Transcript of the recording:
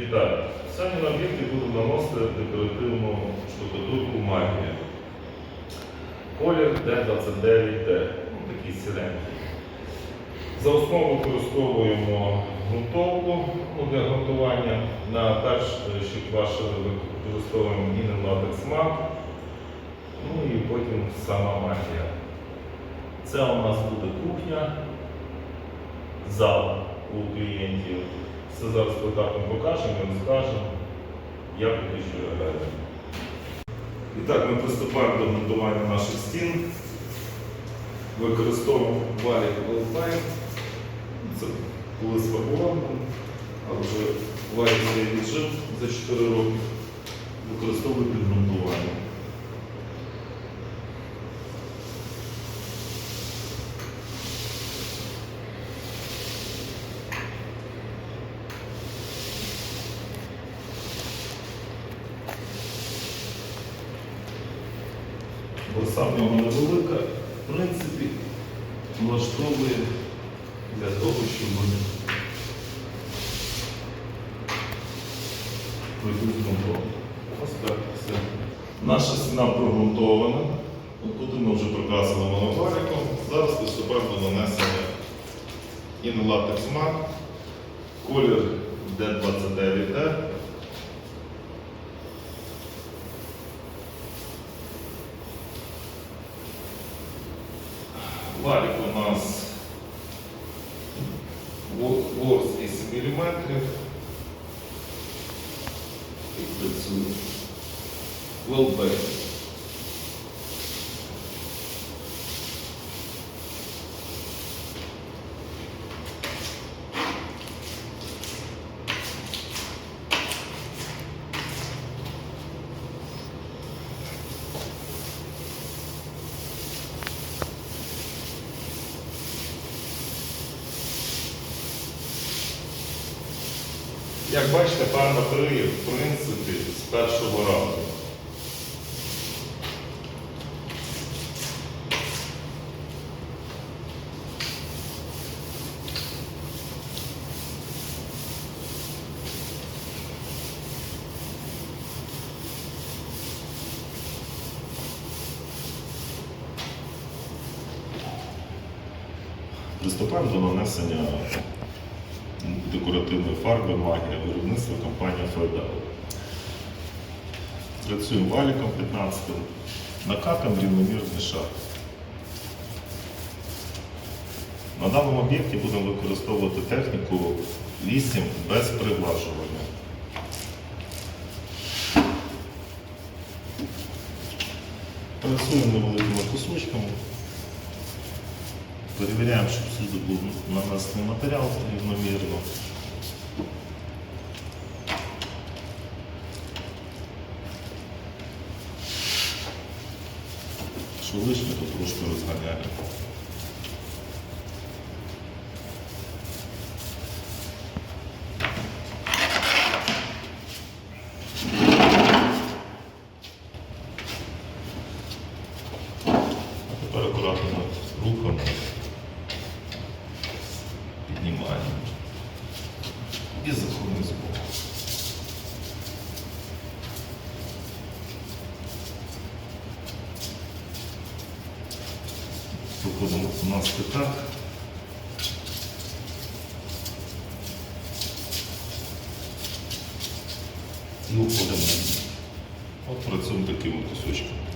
Вітаю. Сьогодні на об'єкті буду наносити декоративну штукатурку магія. Колір D29D. Ну, такий сіренький. За основу використовуємо ґрунтовку ну, для ґрунтування. На перший ваш використовуємо гінен латекс мат. Ну і потім сама магія. Це у нас буде кухня, зал у клієнтів. Все зараз поетапно покажемо розкажемо, як і що виглядає. І так, ми приступаємо до монтування наших стін. Використовуємо валік Велтайм. Це колись фарбував, а вже валік цей віджив за 4 роки. Використовую під нього невелика, в принципі, влаштовує для того, щоб пройти зґрунтовано. Ось так все. Наша стіна прогрунтована. Тут ми вже прокрасили моновариком. Зараз приступаємо до нанесення інлатекс мат. Колір D29D. Валік у нас во- ворс 8 мм. І працює. Велбек. Як бачите, фарба криє, в принципі, з першого разу. Приступаємо до нанесення декоративної фарби магія виробництва компанія Файдал. Працюємо валіком 15 накатом рівномірний шар. На даному об'єкті будемо використовувати техніку 8 без приглажування. Працюємо невеликими кусочками. Перевіряємо, щоб сюди був нанесений матеріал рівномірно. Що лишнє, то трошки розганяємо. Піднімаємо і заходимо з боку. Проходимо у нас так. І уходимо. От працюємо такими кусочками.